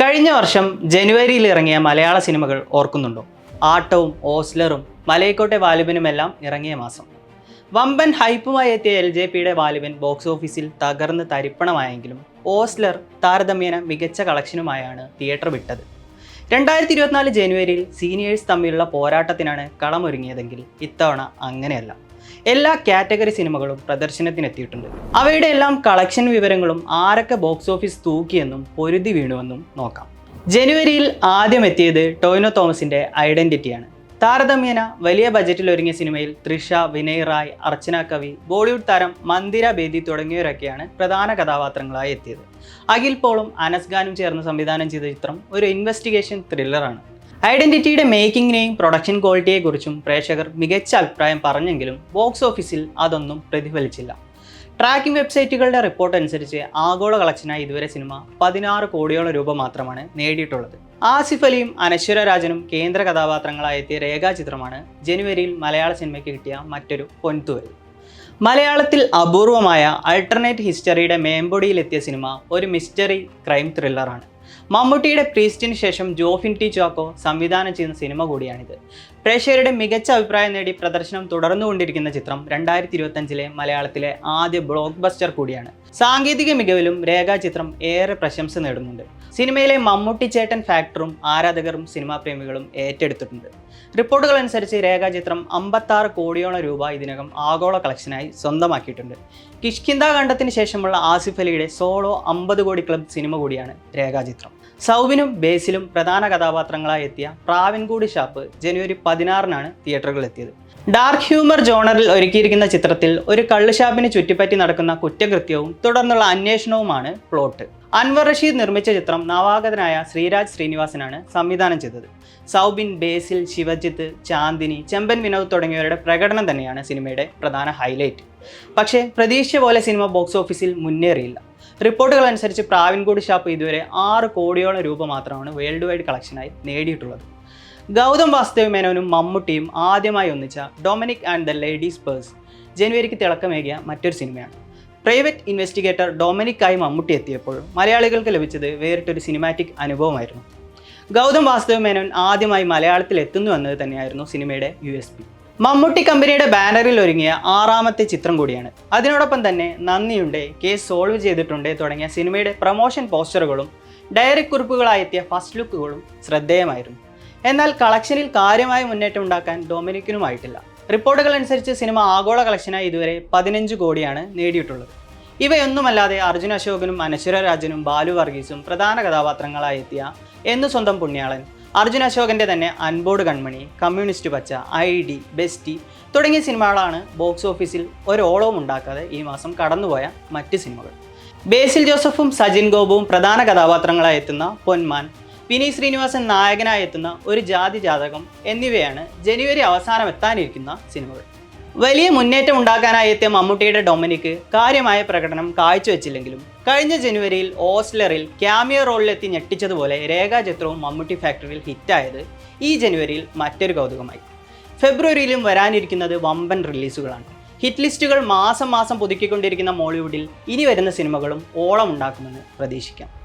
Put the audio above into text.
കഴിഞ്ഞ വർഷം ജനുവരിയിൽ ഇറങ്ങിയ മലയാള സിനിമകൾ ഓർക്കുന്നുണ്ടോ? ആട്ടവും ഓസ്ലറും മലയക്കോട്ടെ വാലിബനുമെല്ലാം ഇറങ്ങിയ മാസം. വമ്പൻ ഹൈപ്പുമായി എത്തിയ എൽ ജെ പിയുടെ വാലിബൻ ബോക്സ് ഓഫീസിൽ തകർന്ന് തരിപ്പണമായെങ്കിലും ഓസ്ലർ താരതമ്യേന മികച്ച കളക്ഷനുമായാണ് തിയേറ്റർ വിട്ടത്. രണ്ടായിരത്തി ഇരുപത്തിനാല് ജനുവരിയിൽ സീനിയേഴ്സ് തമ്മിലുള്ള പോരാട്ടത്തിനാണ് കളമൊരുങ്ങിയതെങ്കിൽ ഇത്തവണ അങ്ങനെയല്ല. എല്ലാ കാറ്റഗറി സിനിമകളും പ്രദർശനത്തിനെത്തിയിട്ടുണ്ട്. അവയുടെ എല്ലാം കളക്ഷൻ വിവരങ്ങളും ആരൊക്കെ ബോക്സ് ഓഫീസ് തൂക്കിയെന്നും പൊരുതി വീണുവെന്നും നോക്കാം. ജനുവരിയിൽ ആദ്യം എത്തിയത് ടോയിനോ തോമസിന്റെ ഐഡന്റിറ്റിയാണ്. താരതമ്യേന വലിയ ബജറ്റിൽ ഒരുങ്ങിയ സിനിമയിൽ തൃഷ വിനയ് റായ് അർച്ചന കവി ബോളിവുഡ് താരം മന്ദിര ബേദി തുടങ്ങിയവരൊക്കെയാണ് പ്രധാന കഥാപാത്രങ്ങളായി എത്തിയത്. അഖിൽ പോളും അനസ് ഖാനും ചേർന്ന് സംവിധാനം ചെയ്ത ചിത്രം ഒരു ഇൻവെസ്റ്റിഗേഷൻ ത്രില്ലറാണ് ഐഡന്റിറ്റിയുടെ മേക്കിങ്ങിനെയും പ്രൊഡക്ഷൻ ക്വാളിറ്റിയെക്കുറിച്ചും പ്രേക്ഷകർ മികച്ച അഭിപ്രായം പറഞ്ഞെങ്കിലും ബോക്സ് ഓഫീസിൽ അതൊന്നും പ്രതിഫലിച്ചില്ല. ട്രാക്കിംഗ് വെബ്സൈറ്റുകളുടെ റിപ്പോർട്ട് അനുസരിച്ച് ആഗോള കളക്ഷനായി ഇതുവരെ സിനിമ പതിനാറ് കോടിയോളം രൂപ മാത്രമാണ് നേടിയിട്ടുള്ളത്. ആസിഫ് അലിയും അനശ്വര രാജനും കേന്ദ്ര കഥാപാത്രങ്ങളായി എത്തിയ രേഖാചിത്രമാണ് ജനുവരിയിൽ മലയാള സിനിമയ്ക്ക് കിട്ടിയ മറ്റൊരു പൊൻതുവൽ. മലയാളത്തിൽ അപൂർവമായ അൾട്ടർനേറ്റ് ഹിസ്റ്ററിയുടെ മേമ്പൊടിയിലെത്തിയ സിനിമ ഒരു മിസ്റ്ററി ക്രൈം ത്രില്ലറാണ് മമ്മൂട്ടിയുടെ പ്രീസ്റ്റിന് ശേഷം ജോഫിൻ ടി ചാക്കോ സംവിധാനം ചെയ്യുന്ന സിനിമ കൂടിയാണിത്. പ്രേക്ഷകരുടെ മികച്ച അഭിപ്രായം നേടി പ്രദർശനം തുടർന്നുകൊണ്ടിരിക്കുന്ന ചിത്രം രണ്ടായിരത്തി ഇരുപത്തഞ്ചിലെ മലയാളത്തിലെ ആദ്യ ബ്ലോക്ക് ബസ്റ്റർ കൂടിയാണ്. സാങ്കേതിക മികവിലും രേഖാചിത്രം ഏറെ പ്രശംസ നേടുന്നുണ്ട്. സിനിമയിലെ മമ്മൂട്ടി ചേട്ടൻ ഫാക്ടറും ആരാധകരും സിനിമാ പ്രേമികളും ഏറ്റെടുത്തിട്ടുണ്ട്. റിപ്പോർട്ടുകൾ അനുസരിച്ച് രേഖാചിത്രം അമ്പത്താറ് കോടിയോളം രൂപ ഇതിനകം ആഗോള കളക്ഷനായി സ്വന്തമാക്കിയിട്ടുണ്ട്. കിഷ്കിന്ദ കണ്ടത്തിന് ശേഷമുള്ള ആസിഫ് അലിയുടെ സോളോ അമ്പത് കോടി ക്ലബ് സിനിമ കൂടിയാണ് രേഖാചിത്രം സൗബിനും ബേസിലും പ്രധാന കഥാപാത്രങ്ങളായി എത്തിയ പ്രാവിൻകൂടി ഷാപ്പ് ജനുവരി പതിനാറിനാണ് തിയേറ്ററുകളിൽ എത്തിയത്. ഡാർക്ക് ഹ്യൂമർ ജോണറിൽ ഒരുക്കിയിരിക്കുന്ന ചിത്രത്തിൽ ഒരു കള്ളുഷാപ്പിന് ചുറ്റിപ്പറ്റി നടക്കുന്ന കുറ്റകൃത്യവും തുടർന്നുള്ള അന്വേഷണവുമാണ് പ്ലോട്ട്. അൻവർ റഷീദ് നിർമ്മിച്ച ചിത്രം നവാഗതനായ ശ്രീരാജ് ശ്രീനിവാസനാണ് സംവിധാനം ചെയ്തത്. സൗബിൻ ബേസിൽ ശിവജിത്ത് ചാന്ദിനി ചെമ്പൻ വിനോദ് തുടങ്ങിയവരുടെ പ്രകടനം തന്നെയാണ് സിനിമയുടെ പ്രധാന ഹൈലൈറ്റ്. പക്ഷേ പ്രതീക്ഷ പോലെ സിനിമ ബോക്സ് ഓഫീസിൽ മുന്നേറിയില്ല. റിപ്പോർട്ടുകൾ അനുസരിച്ച് പ്രാവിൻകോട് ഷാപ്പ് ഇതുവരെ ആറ് കോടിയോളം രൂപ മാത്രമാണ് വേൾഡ് വൈഡ് കളക്ഷനായി നേടിയിട്ടുള്ളത്. ഗൗതം വാസുദേവ് മേനോനും മമ്മൂട്ടിയും ആദ്യമായി ഒന്നിച്ച Dominic and the ladies purse ജനുവരിക്ക് തിളക്കമേകിയ മറ്റൊരു സിനിമയാണ്. പ്രൈവറ്റ് ഇൻവെസ്റ്റിഗേറ്റർ ഡൊമിനിക്കായി മമ്മൂട്ടി എത്തിയപ്പോൾ മലയാളികൾക്ക് ലഭിച്ചത് വേറിട്ടൊരു സിനിമാറ്റിക് അനുഭവമായിരുന്നു. ഗൗതം വാസുദേവ് മേനോൻ ആദ്യമായി മലയാളത്തിൽ എത്തുന്നു എന്നത് തന്നെയായിരുന്നു സിനിമയുടെ യു എസ് പി മമ്മൂട്ടി കമ്പനിയുടെ ബാനറിൽ ഒരുങ്ങിയ ആറാമത്തെ ചിത്രം കൂടിയാണ്. അതിനോടൊപ്പം തന്നെ നന്ദിയുണ്ട് കേസ് സോൾവ് ചെയ്തിട്ടുണ്ട് തുടങ്ങിയ സിനിമയുടെ പ്രൊമോഷൻ പോസ്റ്ററുകളും ഡയറി കുറിപ്പുകളായി എത്തിയ ഫസ്റ്റ് ലുക്കുകളും ശ്രദ്ധേയമായിരുന്നു. എന്നാൽ കളക്ഷനിൽ കാര്യമായ മുന്നേറ്റം ഉണ്ടാക്കാൻ ഡൊമിനിക്കിനുമായിട്ടില്ല റിപ്പോർട്ടുകൾ അനുസരിച്ച് സിനിമ ആഗോള കളക്ഷനായി ഇതുവരെ പതിനഞ്ച് കോടിയാണ് നേടിയിട്ടുള്ളത്. ഇവയൊന്നുമല്ലാതെ അർജുൻ അശോകനും അനശ്വര രാജനും ബാലു വർഗീസും പ്രധാന കഥാപാത്രങ്ങളായി എത്തിയ എന്ന് സ്വന്തം പുണ്യാളൻ അർജുൻ അശോകന്റെ തന്നെ Anpodu Kanmani Communist Pacha I D besty തുടങ്ങിയ സിനിമകളാണ് ബോക്സ് ഓഫീസിൽ ഒരോളവും ഉണ്ടാക്കാതെ ഈ മാസം കടന്നുപോയ മറ്റ് സിനിമകൾ. ബേസിൽ ജോസഫും സജിൻ ഗോപുവും പ്രധാന കഥാപാത്രങ്ങളായി എത്തുന്ന പൊന്മാൻ വിനീത് ശ്രീനിവാസൻ നായകനായി എത്തുന്ന ഒരു ജാതി ജാതകം എന്നിവയാണ് ജനുവരി അവസാനം എത്താനിരിക്കുന്ന സിനിമകൾ. വലിയ മുന്നേറ്റം ഉണ്ടാക്കാനായി എത്തിയ മമ്മൂട്ടിയുടെ ഡൊമിനിക്ക് കാര്യമായ പ്രകടനം കാഴ്ചവെച്ചില്ലെങ്കിലും കഴിഞ്ഞ ജനുവരിയിൽ ഓസ്ലറിൽ ക്യാമിയോ റോളിലെത്തി ഞെട്ടിച്ചതുപോലെ രേഖാചിത്രവും മമ്മൂട്ടി ഫാക്ടറിയിൽ ഹിറ്റായത് ഈ ജനുവരിയിൽ മറ്റൊരു കൗതുകമായി. ഫെബ്രുവരിയിലും വരാനിരിക്കുന്നത് വമ്പൻ റിലീസുകളാണ്. ഹിറ്റ് ലിസ്റ്റുകൾ മാസം മാസം പുതുക്കിക്കൊണ്ടിരിക്കുന്ന മോളിവുഡിൽ ഇനി വരുന്ന സിനിമകളും ഓളം ഉണ്ടാക്കുമെന്ന് പ്രതീക്ഷിക്കാം.